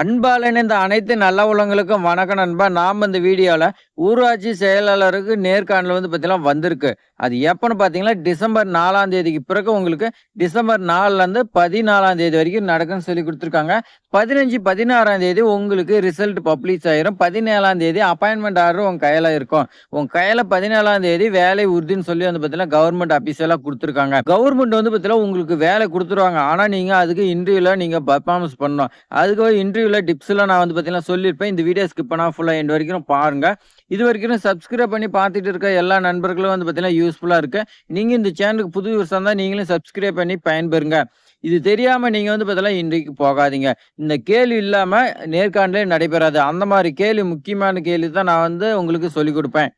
அன்பால் இணைந்த அனைத்து நல்ல உலகங்களுக்கும் வணக்கம் நண்பா. நாம் இந்த வீடியோவில் ஊராட்சி செயலாளருக்கு நேர்காணல் வந்து பார்த்தீங்கன்னா வந்திருக்கு. அது எப்போன்னு பார்த்தீங்கன்னா டிசம்பர் நாலாம் தேதிக்கு பிறகு உங்களுக்கு டிசம்பர் நாலுலேருந்து பதினாலாம் தேதி வரைக்கும் நடக்குன்னு சொல்லி கொடுத்துருக்காங்க. பதினஞ்சு பதினாறாம் தேதி உங்களுக்கு ரிசல்ட் பப்ளிஷ் ஆயிரும். பதினேழாம் தேதி அப்பாயின்மெண்ட் ஆர்டர் உங்கள் கையில் இருக்கும். உங்கள் கையில் பதினேழாம் தேதி வேலை உறுதின்னு சொல்லி வந்து பார்த்தீங்கன்னா கவர்மெண்ட் அஃபீஷியலாக கொடுத்துருக்காங்க. கவர்மெண்ட் வந்து பார்த்தீங்கன்னா உங்களுக்கு வேலை கொடுத்துருவாங்க. ஆனால் நீங்கள் அதுக்கு இன்டர்வியூவில் நீங்கள் பர்ஃபார்மன்ஸ் பண்ணணும். அதுக்கு இன்டர்வியூவில் டிப்ஸ்லாம் நான் வந்து பார்த்தீங்கன்னா சொல்லியிருப்பேன். இந்த வீடியோ ஸ்கிப் பண்ணால் ஃபுல்லாக எண்டு வரைக்கும் பாருங்கள் இது வரைக்கும் சப்ஸ்கிரைப் பண்ணி பார்த்துட்டு இருக்க எல்லா நண்பர்களும் வந்து பார்த்தீங்கன்னா யூஸ்ஃபுல்லாக இருக்கு. நீங்கள் இந்த சேனலுக்கு புது விவசாயம் இருந்தால் நீங்களும் சப்ஸ்கிரைப் பண்ணி பயன்பெறுங்க. இது தெரியாமல் நீங்கள் வந்து பார்த்தீங்கன்னா இன்றைக்கு போகாதீங்க. இந்த கேள்வி இல்லாமல் நேர்காணலே நடைபெறாது. அந்த மாதிரி கேள்வி முக்கியமான கேள்வி தான் நான் வந்து உங்களுக்கு சொல்லிக் கொடுப்பேன்.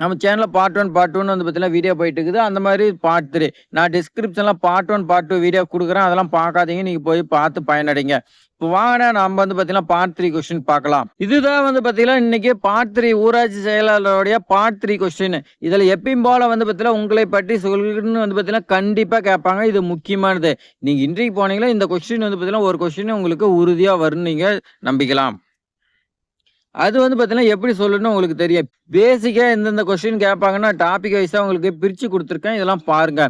நம்ம சேனலில் பார்ட் ஒன் பார்ட் ஒன் வந்து பார்த்தீங்கன்னா வீடியோ போயிட்டு இருக்குது அந்த மாதிரி பார்ட் த்ரீ நான் டிஸ்கிரிப்ஷனில் part one part two video கொடுக்குறேன். அதெல்லாம் பார்க்காதீங்க. நீங்கள் போய் பார்த்து பயனடைங்க. இப்போ வாங்க நம்ம வந்து பார்த்தீங்கன்னா பார்ட் த்ரீ கொஸ்டின் பார்க்கலாம். இதுதான் வந்து பார்த்தீங்கன்னா இன்னைக்கு பார்ட் த்ரீ ஊராட்சி செயலாளருடைய பார்ட் த்ரீ கொஸ்டின் இதில் எப்பயும் போல வந்து பார்த்தீங்கன்னா உங்களை பற்றி சொல்லுன்னு வந்து பார்த்தீங்கன்னா கண்டிப்பாக கேட்பாங்க. இது முக்கியமானது. நீங்கள் இன்றைக்கு போனீங்கன்னா இந்த கொஸ்டின் வந்து பார்த்தீங்கன்னா ஒரு கொஸ்டின் உங்களுக்கு உறுதியாக வரும் நீங்கள் நம்பிக்கலாம். அது வந்து பார்த்தீங்கன்னா எப்படி சொல்லணும்னு உங்களுக்கு தெரியும். பேசிக்காக எந்தெந்த கொஸ்டின் கேட்பாங்கன்னா டாபிக் வைஸாக உங்களுக்கு பிரித்து கொடுத்துருக்கேன். இதெல்லாம் பாருங்க.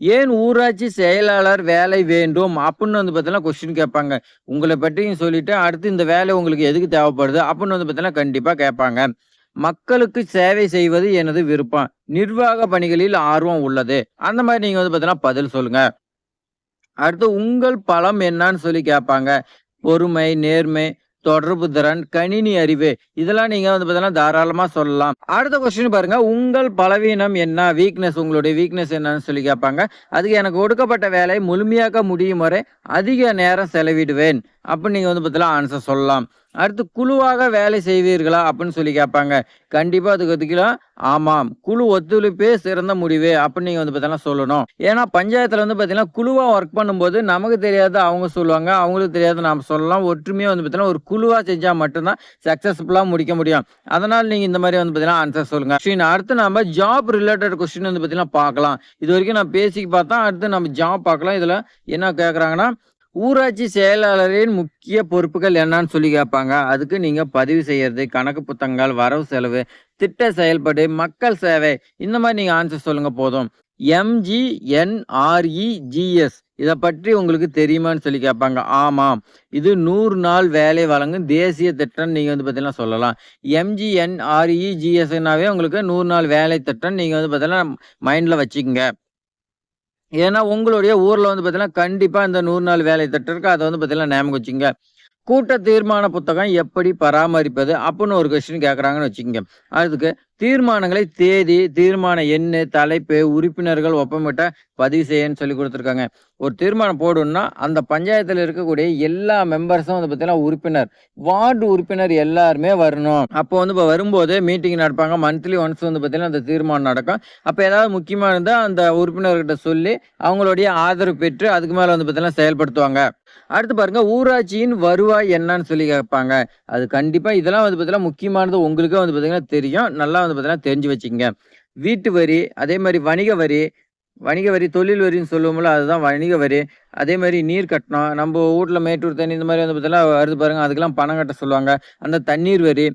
ஏன் ஊராட்சி செயலாளர் வேலை வேண்டும் அப்படின்னு வந்து பார்த்தீங்கன்னா கொஸ்டின் கேட்பாங்க. உங்களை பற்றியும் சொல்லிட்டு அடுத்து இந்த வேலை உங்களுக்கு எதுக்கு தேவைப்படுது அப்படின்னு வந்து பார்த்தீங்கன்னா கண்டிப்பாக கேட்பாங்க. மக்களுக்கு சேவை செய்வது எனது விருப்பம். நிர்வாக பணிகளில் ஆர்வம் உள்ளது. அந்த மாதிரி நீங்கள் வந்து பார்த்தீங்கன்னா பதில் சொல்லுங்க. அடுத்து உங்கள் பலம் என்னன்னு சொல்லி கேட்பாங்க. பொறுமை நேர்மை தொடர்பு திறன் கணினி அறிவு இதெல்லாம் நீங்க வந்து பார்த்தீங்கன்னா தாராளமா சொல்லலாம். அடுத்த கொஸ்டின் பாருங்க. உங்கள் பலவீனம் என்ன? வீக்னஸ் உங்களுடைய வீக்னஸ் என்னன்னு சொல்லி கேட்பாங்க. அதுக்கு எனக்கு ஒடுக்கப்பட்ட வேலை முழுமையாக்க முடியும் வரை அதிக நேரம் செலவிடுவேன். அப்படின்னு நீங்கள் வந்து பார்த்தீங்கன்னா ஆன்சர் சொல்லலாம். அடுத்து குழுவாக வேலை செய்வீர்களா அப்படின்னு சொல்லி கேட்பாங்க. கண்டிப்பாக அதுக்கு ஒத்துக்கலாம் ஆமாம் குழு ஒத்துழைப்பே சிறந்த முடிவு அப்படின்னு நீங்கள் வந்து பார்த்தீங்கன்னா சொல்லணும். ஏன்னா பஞ்சாயத்தில் வந்து பார்த்தீங்கன்னா குழுவாக ஒர்க் பண்ணும்போது நமக்கு தெரியாத அவங்க சொல்லுவாங்க. அவங்களுக்கு தெரியாத நாம் சொல்லலாம். ஒற்றுமையாக வந்து பார்த்தீங்கன்னா ஒரு குழுவாக செஞ்சால் மட்டும்தான் சக்ஸஸ்ஃபுல்லாக முடிக்க முடியும். அதனால் நீங்கள் இந்த மாதிரி வந்து பார்த்தீங்கன்னா ஆன்சர் சொல்லுங்க. கொஸ்டின் அடுத்து நம்ம ஜாப் ரிலேட்டட் கொஸ்டின் வந்து பார்த்தீங்கன்னா பார்க்கலாம். இது வரைக்கும் நான் பேசி பார்த்தா அடுத்து நம்ம ஜாப் பார்க்கலாம். இதில் என்ன கேட்குறாங்கன்னா ஊராட்சி செயலாளரின் முக்கிய பொறுப்புகள் என்னன்னு சொல்லி கேட்பாங்க. அதுக்கு நீங்க பதிவு செய்யறது கணக்கு புத்தகங்கள் வரவு செலவு திட்ட செயல்பாடு மக்கள் சேவை இந்த மாதிரி நீங்க ஆன்சர் சொல்லுங்க போதும். எம்ஜிஎன்ஆர்இஜிஎஸ் இதை பற்றி உங்களுக்கு தெரியுமான்னு சொல்லி கேட்பாங்க. ஆமாம். இது நூறு நாள் வேலை வழங்கும் தேசிய திட்டம் நீங்கள் வந்து பார்த்தீங்கன்னா சொல்லலாம். எம்ஜிஎன்ஆர்இஜிஎஸ்னாவே உங்களுக்கு நூறு நாள் வேலை திட்டம் நீங்கள் வந்து பார்த்தீங்கன்னா மைண்டில் வச்சுக்கோங்க. ஏன்னா உங்களுடைய ஊரில் வந்து பார்த்தீங்கன்னா கண்டிப்பாக இந்த நூறு நாள் வேலை திட்டம் இருக்கு. அதை வந்து பார்த்தீங்கன்னா ஞாபகம் வச்சுங்க கூட்ட தீர்மான புத்தகம் எப்படி பராமரிப்பது அப்படின்னு ஒரு கொஸ்டின் கேட்குறாங்கன்னு வச்சுக்கோங்க. அதுக்கு தீர்மானங்களை தேதி தீர்மான எண்ணு தலைப்பு உறுப்பினர்கள் ஒப்பமிட்ட பதிவு செய்யன்னு சொல்லி கொடுத்துருக்காங்க. ஒரு தீர்மானம் போடணும்னா அந்த பஞ்சாயத்தில் இருக்கக்கூடிய எல்லா மெம்பர்ஸும் வந்து பார்த்தீங்கன்னா உறுப்பினர் வார்டு உறுப்பினர் எல்லாருமே வரணும். அப்போ வந்து இப்போ வரும்போது மீட்டிங் நடப்பாங்க. மந்த்லி ஒன்ஸ் வந்து பார்த்தீங்கன்னா அந்த தீர்மானம் நடக்கும். அப்போ ஏதாவது முக்கியமாக இருந்தால் அந்த உறுப்பினர்கிட்ட சொல்லி அவங்களுடைய ஆதரவு பெற்று அதுக்கு மேலே வந்து பார்த்தீங்கன்னா செயல்படுத்துவாங்க. அடுத்து பாருங்க ஊராட்சியின் வருவாய் என்னன்னு சொல்லி கேட்பாங்க. அது கண்டிப்பாக இதெல்லாம் வந்து பார்த்தீங்கன்னா முக்கியமானது உங்களுக்கே வந்து பார்த்தீங்கன்னா தெரியும். நல்லா வந்து பார்த்தீங்கன்னா தெரிஞ்சு வச்சுக்கோங்க. வீட்டு வரி அதே மாதிரி வணிக வரி வணிக வரி தொழில் வரின்னு சொல்லுவோம்ல அதுதான் வணிக வரி. அதே மாதிரி நீர் கட்டணம் நம்ம வீட்டில் மேட்டூர் தண்ணி இந்த மாதிரி வந்து பார்த்தீங்கன்னா வருது பாருங்க அதுக்கெல்லாம் பணம் கட்ட சொல்லுவாங்க. அந்த தண்ணீர் வரி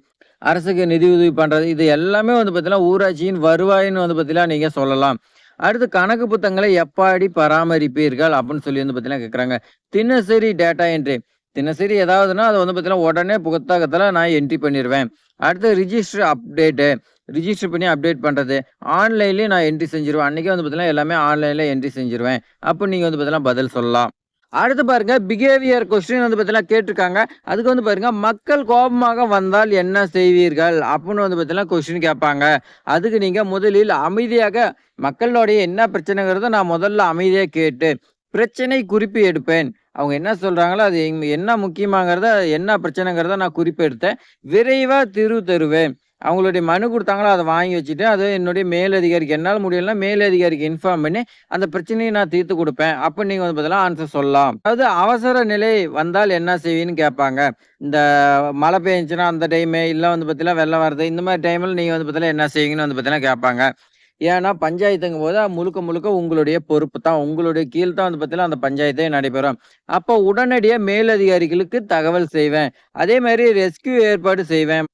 அரசுக்கு நிதி உதவி பண்ணுறது இது எல்லாமே வந்து பார்த்தீங்கன்னா ஊராட்சியின் வருவாயின்னு வந்து பார்த்தீங்கன்னா நீங்கள் சொல்லலாம். அடுத்து கணக்கு புத்தகங்களை எப்பாடி பராமரிப்பீர்கள் அப்படின்னு சொல்லி வந்து பார்த்தீங்கன்னா கேட்குறாங்க தினசரி டேட்டா என்ட்ரி தினசரி ஏதாவதுன்னா அதை வந்து பார்த்தீங்கன்னா உடனே புத்தகத்தில் நான் என்ட்ரி பண்ணிடுவேன் அடுத்து ரிஜிஸ்டர் அப்டேட்டு ரிஜிஸ்டர் பண்ணி அப்டேட் பண்ணுறது ஆன்லைன்லேயும் நான் என்ட்ரி செஞ்சிருவேன். அன்றைக்கே வந்து பார்த்தீங்கன்னா எல்லாமே ஆன்லைனில் என்ட்ரி செஞ்சிருவேன். அப்போ நீங்கள் வந்து பார்த்தீங்கன்னா பதில் சொல்லலாம். அடுத்து பாருங்க பிஹேவியர் கொஸ்டின் வந்து பார்த்தீங்கன்னா கேட்டிருக்காங்க. அதுக்கு வந்து பாருங்க மக்கள் கோபமாக வந்தால் என்ன செய்வீர்கள்? அப்படின்னு வந்து பார்த்தீங்கன்னா கொஸ்டின் கேட்பாங்க. அதுக்கு நீங்க முதலில் அமைதியாக மக்களுடைய என்ன பிரச்சனைங்கிறத நான் முதல்ல அமைதியாக கேட்டு பிரச்சனை குறிப்பு எடுப்பேன். அவங்க என்ன சொல்கிறாங்களோ அது என்ன முக்கியமாங்கிறத என்ன பிரச்சனைங்கிறத நான் குறிப்பெடுத்தேன். விரைவாக தீர்வு. தருவேன் அவங்களுடைய மனு கொடுத்தாங்களோ அதை வாங்கி வச்சுட்டு அது என்னுடைய மேலதிகாரிக்கு என்னால் முடியலன்னா மேலதிகாரிக்கு இன்ஃபார்ம் பண்ணி அந்த பிரச்சனையை நான் தீர்த்து கொடுப்பேன். அப்போ நீங்கள் வந்து பதிலாக ஆன்சர் சொல்லலாம். அதாவது அவசர நிலை வந்தால் என்ன செய்வீன்னு கேட்பாங்க. இந்த மழை பெஞ்சுன்னா அந்த டைமு இல்லை வந்து பார்த்தீங்கன்னா வெள்ளம் வருது இந்த மாதிரி டைமில் நீங்கள் வந்து பார்த்தீங்கன்னா என்ன செய்வீங்கன்னு வந்து பார்த்தீங்கன்னா கேட்பாங்க. ஏன்னா பஞ்சாயத்துங்கும் போது முழுக்க முழுக்க உங்களுடைய பொறுப்பு தான். உங்களுடைய கீழ் தான் வந்து பார்த்தீங்கன்னா, அந்த பஞ்சாயத்தே நடைபெறும். அப்போ உடனடியாக மேலதிகாரிகளுக்கு தகவல் செய்வேன். அதே மாதிரி ரெஸ்க்யூ ஏற்பாடு செய்வேன்.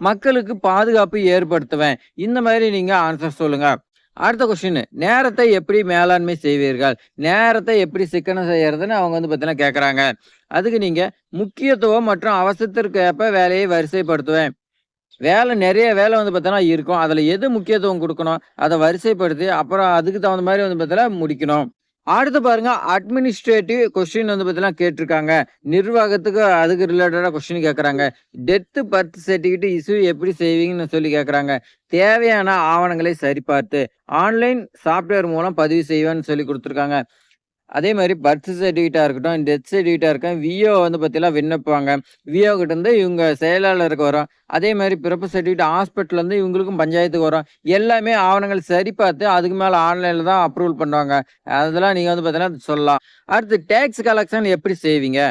மக்களுக்கு பாதுகாப்பு ஏற்படுத்துவேன். இந்த மாதிரி நீங்கள் ஆன்சர் சொல்லுங்கள் அடுத்த கொஸ்டின் நேரத்தை எப்படி மேலாண்மை செய்வீர்கள்? நேரத்தை எப்படி சிக்கனம் செய்யறதுன்னு அவங்க வந்து பார்த்தீங்கன்னா கேட்குறாங்க அதுக்கு நீங்கள் முக்கியத்துவம் மற்றும் அவசரத்திற்கு ஏற்ப வேலையை வரிசைப்படுத்துவேன். வேலை நிறைய வேலை வந்து பார்த்தோன்னா இருக்கும். அதில் எது முக்கியத்துவம் கொடுக்கணும் அதை வரிசைப்படுத்தி அப்புறம் அதுக்கு தகுந்த மாதிரி வந்து பார்த்தீங்கன்னா முடிக்கணும். அடுத்து பாருங்க அட்மினிஸ்ட்ரேட்டிவ் கொஸ்டின் வந்து பார்த்தீங்கன்னா கேட்டிருக்காங்க. நிர்வாகத்துக்கு அதுக்கு ரிலேட்டடாக கொஸ்டின் கேட்குறாங்க டெத்து பர்த் சர்டிஃபிகேட் இஷ்யூ எப்படி செய்வீங்கன்னு சொல்லி கேட்குறாங்க தேவையான ஆவணங்களை சரிபார்த்து ஆன்லைன் சாஃப்ட்வேர் மூலம் பதிவு செய்வேன்னு சொல்லி கொடுத்துருக்காங்க அதே மாதிரி பர்த் சர்டிஃபிகேட்டாக இருக்கட்டும், டெத் சர்டிஃபிகேட்டாக இருக்கட்டும், விஓ வந்து பார்த்தீங்கன்னா விண்ணப்பாங்க விஓ கிட்டேருந்து இவங்க செயலாளருக்கு வரும். அதே மாதிரி பிறப்பு சர்டிஃபிகேட் ஹாஸ்பிட்டல்லேருந்து இவங்களுக்கும் பஞ்சாயத்துக்கு வரும். எல்லாமே ஆவணங்கள் சரி பார்த்து அதுக்கு மேலே ஆன்லைனில் தான் அப்ரூவல் பண்ணுவாங்க. அதெல்லாம் நீங்கள் வந்து பார்த்தீங்கன்னா சொல்லலாம். அடுத்து டேக்ஸ் கலெக்ஷன் எப்படி செய்வீங்க?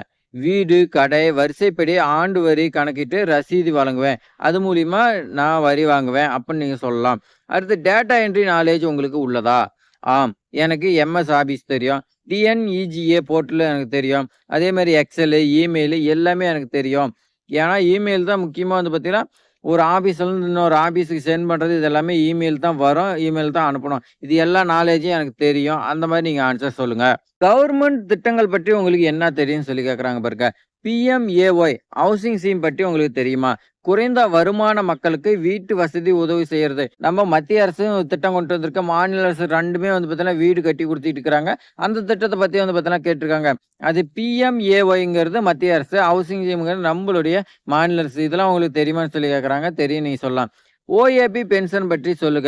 வீடு, கடை, வரிசைப்படி ஆண்டு வரி கணக்கிட்டு ரசீது வழங்குவேன். அது மூலிமா நான் வரி வாங்குவேன் அப்படின்னு நீங்கள் சொல்லலாம். அடுத்து டேட்டா என்ட்ரி நாலேஜ் உங்களுக்கு உள்ளதா? ஆம். எனக்கு எம்எஸ் ஆஃபீஸ் தெரியும். டிஎன்இஜிஏ போர்ட்டல் எனக்கு தெரியும். அதே மாதிரி எக்ஸலு இமெயில் எல்லாமே எனக்கு தெரியும். ஏன்னா இமெயில் தான் முக்கியமாக வந்து பார்த்தீங்கன்னா, ஒரு ஆஃபீஸ்லேருந்து இன்னொரு ஆஃபீஸுக்கு சென்ட் பண்ணுறது இது எல்லாமே இமெயில் தான் வரும். இமெயில் தான் அனுப்பணும். இது எல்லா நாலேஜும் எனக்கு தெரியும். அந்த மாதிரி நீங்கள் ஆன்சர் சொல்லுங்கள் கவர்மெண்ட் திட்டங்கள் பற்றி உங்களுக்கு என்ன தெரியும்னு சொல்லி கேட்குறாங்க பாருங்க. பிஎம்ஏஒய் ஹவுசிங் ஸ்கீம் பற்றி உங்களுக்கு தெரியுமா? குறைந்த வருமான மக்களுக்கு வீட்டு வசதி உதவி செய்யறது. நம்ம மத்திய அரசு திட்டம் கொண்டு வந்திருக்க மாநில அரசு ரெண்டுமே வந்து பார்த்தீங்கன்னா, வீடு கட்டி கொடுத்துட்டு இருக்கிறாங்க. அந்த திட்டத்தை பத்தி வந்து பார்த்தீங்கன்னா கேட்டிருக்காங்க. அது பிஎம்ஏஒய்ங்கிறது மத்திய அரசு. ஹவுசிங் ஸ்கீம்ங்கிறது நம்மளுடைய மாநில அரசு. இதெல்லாம் உங்களுக்கு தெரியுமான்னு சொல்லி கேட்கறாங்க. தெரியும் நீங்க சொல்லலாம். ஓஏபி பென்ஷன் பற்றி சொல்லுக.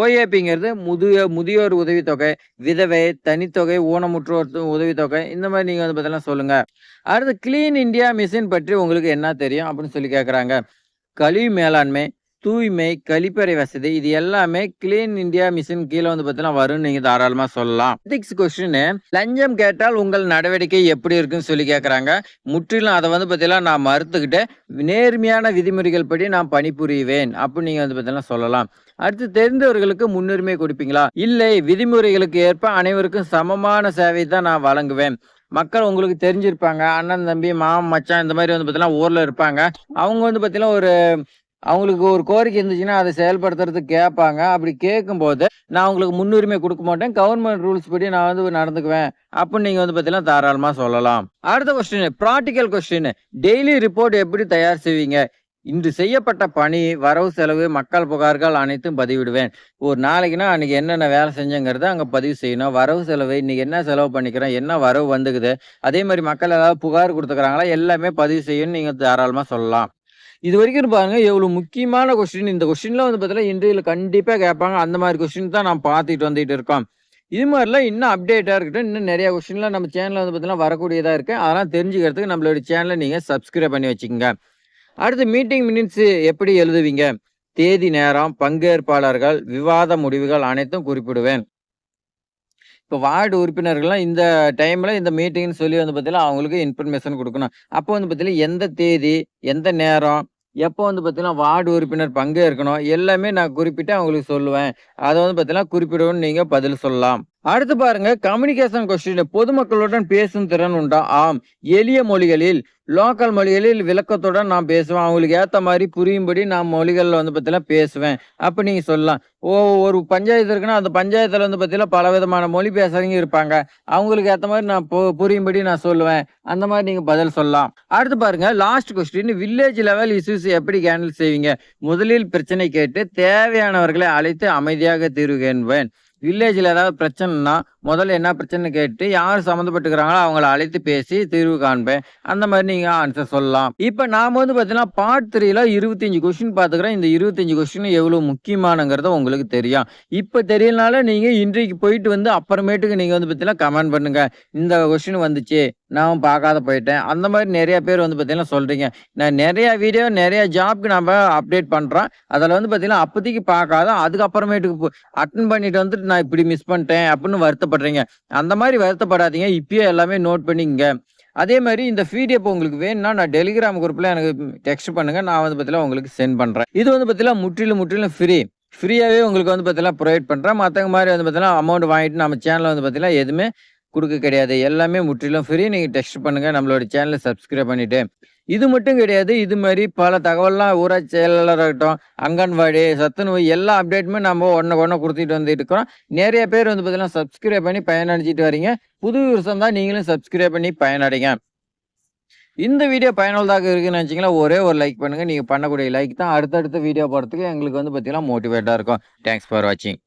ஓஏபிங்கிறது முதிய முதியோர் உதவித்தொகை, விதவை, தனித்தொகை, ஊனமுற்றோர் உதவித்தொகை இந்த மாதிரி நீங்கள் வந்து பார்த்தீங்கன்னா சொல்லுங்க. அடுத்து கிளீன் இந்தியா மிஷின் பற்றி உங்களுக்கு என்ன தெரியும்? அப்படின்னு சொல்லி கேட்குறாங்க கழிவு மேலாண்மை, தூய்மை, கழிப்பறை வசதி இது எல்லாமே கிளீன் இந்தியா மிஷன் கீழே வந்து பார்த்தீங்கன்னா வரும்னு நீங்க தாராளமா சொல்லலாம். எத்திக்ஸ் கொஸ்டின் லஞ்சம் கேட்டால் உங்கள் நடவடிக்கை எப்படி இருக்குன்னு சொல்லி கேட்கறாங்க. முற்றிலும் அதை வந்து பார்த்தீங்கன்னா நான் மறுத்துக்கிட்டு நேர்மையான விதிமுறைகள் படி நான் பணிபுரிவேன். அப்படின்னு நீங்க வந்து பார்த்தீங்கன்னா சொல்லலாம். அடுத்து தெரிந்தவர்களுக்கு முன்னுரிமை கொடுப்பீங்களா? இல்லை விதிமுறைகளுக்கு ஏற்ப அனைவருக்கும் சமமான சேவை தான் நான் வழங்குவேன். மக்கள் உங்களுக்கு தெரிஞ்சிருப்பாங்க. அண்ணன், தம்பி, மாமன், மச்சான் இந்த மாதிரி வந்து பார்த்தீங்கன்னா ஊரில் இருப்பாங்க. அவங்க வந்து பார்த்தீங்கன்னா ஒரு அவங்களுக்கு ஒரு கோரிக்கை இருந்துச்சுன்னா, அதை செயல்படுத்துறதுக்கு கேட்பாங்க. அப்படி கேட்கும்போது, நான் உங்களுக்கு முன்னுரிமை கொடுக்க மாட்டேன். கவர்மெண்ட் ரூல்ஸ் படி நான் வந்து நடந்துக்குவேன். அப்படின்னு நீங்கள் வந்து பார்த்தீங்கன்னா தாராளமாக சொல்லலாம். அடுத்த question practical question daily report எப்படி தயார் செய்வீங்க? இன்று செய்யப்பட்ட பணி, வரவு செலவு, மக்கள் புகார்கள் அனைத்தும் பதிவிடுவேன். ஒரு நாளைக்குன்னா அன்னைக்கு என்னென்ன வேலை செஞ்சேங்கிறத அங்கே பதிவு செய்யணும். வரவு செலவு இன்னைக்கு என்ன செலவு பண்ணிக்கிறோம் என்ன வரவு வந்துக்குது? அதே மாதிரி மக்கள் ஏதாவது புகார் கொடுத்துக்கிறாங்களா எல்லாமே பதிவு செய்யணும்னு நீங்கள் தாராளமாக சொல்லலாம். இது வரைக்கும் பாருங்க எவ்வளவு முக்கியமான கொஸ்டின். இந்த கொஸ்டின்லாம் வந்து பார்த்தீங்கன்னா இன்டர்வியூல கண்டிப்பா கேட்பாங்க. அந்த மாதிரி கொஸ்டின் தான் நான் பார்த்துட்டு வந்துட்டு இருக்கோம். இது மாதிரிலாம் இன்னும் அப்டேட்டாக இருக்கட்டும். இன்னும் நிறைய கொஸ்டின்லாம் நம்ம சேனலில் வந்து பார்த்தீங்கன்னா வரக்கூடியதாக இருக்குது அதெல்லாம் தெரிஞ்சுக்கிறதுக்கு நம்மளோட சேனலை நீங்கள் சப்ஸ்கிரைப் பண்ணி வச்சுக்கோங்க அடுத்து மீட்டிங் மினிட்ஸ் எப்படி எழுதுவீங்க? தேதி, நேரம், பங்கேற்பாளர்கள், விவாத முடிவுகள் அனைத்தும் குறிப்பிடுவேன். இப்போ வார்டு உறுப்பினர்கள்லாம் இந்த டைமில் இந்த மீட்டிங்னு சொல்லி வந்து பார்த்தீங்கன்னா, அவங்களுக்கு இன்ஃபர்மேஷன் கொடுக்கணும் அப்போ வந்து பார்த்தீங்கன்னா, எந்த தேதி, எந்த நேரம், எப்போ வந்து பார்த்தீங்கன்னா, வார்டு உறுப்பினர் பங்கேற்கணும் எல்லாமே நான் குறிப்பிட்டு அவங்களுக்கு சொல்லுவேன். அதை வந்து பார்த்தீங்கன்னா, குறிப்பிடவும் நீங்கள் பதில் சொல்லலாம். அடுத்து பாருங்க கம்யூனிகேஷன் கொஸ்டின் பொதுமக்களுடன் பேசும் திறன் உண்டா? ஆம். எளிய மொழிகளில், லோக்கல் மொழிகளில் விளக்கத்துடன் நான் பேசுவேன். அவங்களுக்கு ஏற்ற மாதிரி புரியும்படி நான் மொழிகளில் வந்து பார்த்தீங்கன்னா பேசுவேன். அப்போ நீங்கள் சொல்லலாம். ஓ ஒரு பஞ்சாயத்து இருக்குன்னா, அந்த பஞ்சாயத்தில் வந்து பார்த்தீங்கன்னா பலவிதமான மொழி பேசுறவங்க இருப்பாங்க. அவங்களுக்கு ஏற்ற மாதிரி நான் பு புரியும்படி நான் சொல்லுவேன். அந்த மாதிரி நீங்கள் பதில் சொல்லலாம். அடுத்து பாருங்க last question village level issues எப்படி ஹேண்டில் செய்வீங்க? முதலில் பிரச்சனை கேட்டு தேவையானவர்களை அழைத்து அமைதியாக தீர்வு என்பேன் வில்லேஜில் ஏதாவது பிரச்சனைன்னா, முதல்ல என்ன பிரச்சனை கேட்டு யார் சம்மந்தப்பட்டுக்கிறாங்களோ அவங்கள அழைத்து பேசி தீர்வு காண்பேன். அந்த மாதிரி நீங்கள் ஆன்சர் சொல்லலாம். இப்போ நாம் வந்து பார்த்தீங்கன்னா, பார்ட் 3ல 25 கொஸ்டின் பார்த்துக்கிறோம். இந்த 25 கொஸ்டின் எவ்வளோ முக்கியமானங்கிறது உங்களுக்கு தெரியும். இப்போ தெரியலனாலும் நீங்கள் இன்றைக்கு போயிட்டு வந்து அப்புறமேட்டுக்கு நீங்கள் வந்து பார்த்தீங்கன்னா கமெண்ட் பண்ணுங்கள் இந்த கொஸ்டின் வந்துச்சு. நான் பார்க்காத போயிட்டேன். அந்த மாதிரி நிறைய பேர் வந்து பார்த்தீங்கன்னா சொல்கிறீங்க நான் நிறையா வீடியோ, நிறையா ஜாப்க்கு நம்ம அப்டேட் பண்ணுறோம் அதில் வந்து பார்த்தீங்கன்னா, அப்போதைக்கு பார்க்காத அதுக்கப்புறமேட்டுக்கு அட்டன் பண்ணிட்டு வந்துட்டு நான் இப்படி மிஸ் பண்ணிட்டேன் அப்படின்னு வருத்தப்படுறீங்க. அந்த மாதிரி வருத்தப்படாதீங்க. இப்பயே எல்லாமே நோட் பண்ணிக்கங்க. அதே மாதிரி இந்த பிடிஎஃப் உங்களுக்கு வேணும்னா, நான் டெலிகிராம் குரூப்பில் எனக்கு டெக்ஸ்ட் பண்ணுங்க. நான் வந்து பார்த்தீங்கன்னா உங்களுக்கு சென்ட் பண்ணுறேன் இது வந்து பார்த்தீங்கன்னா முற்றிலும் முற்றிலும் ஃப்ரீ. ஃப்ரீயாகவே உங்களுக்கு வந்து பார்த்தீங்கன்னா ப்ரொவைட் பண்ணுறேன் மற்றவங்க மாதிரி வந்து பார்த்தீங்கன்னா, அமௌண்ட் வாங்கிட்டு நம்ம சேனலில் வந்து பார்த்தீங்கன்னா, எதுவுமே கொடுக்க கிடையாது. எல்லாமே முற்றிலும் ஃப்ரீ. நீங்கள் டெக்ஸ்ட் பண்ணுங்க. நம்மளோட சேனலை சப்ஸ்கிரைப் பண்ணிவிட்டு இது மட்டும் கிடையாது. இது மாதிரி பல தகவல்லாம் ஊராட்சி இருக்கட்டும் அங்கன்வாடி, சத்துணவு எல்லா அப்டேட்டுமே நம்ம ஒன்றை ஒண்ணா கொடுத்துட்டு வந்துட்டு இருக்கிறோம். நிறைய பேர் வந்து பார்த்தீங்கன்னா, சப்ஸ்கிரைப் பண்ணி பயனடைஞ்சிட்டு வரீங்க. புது வருஷம் தான் நீங்களும் சப்ஸ்கிரைப் பண்ணி பயனடைங்க. இந்த வீடியோ பயனுள்ளதாக இருக்குன்னு நினச்சிங்கன்னா ஒரே ஒரு லைக் பண்ணுங்கள் நீங்கள் பண்ணக்கூடிய லைக் தான் அடுத்தடுத்த வீடியோ போடுறதுக்கு எங்களுக்கு வந்து பார்த்தீங்கன்னா, மோட்டிவேட்டாக இருக்கும். தேங்க்ஸ் ஃபார் வாட்சிங்.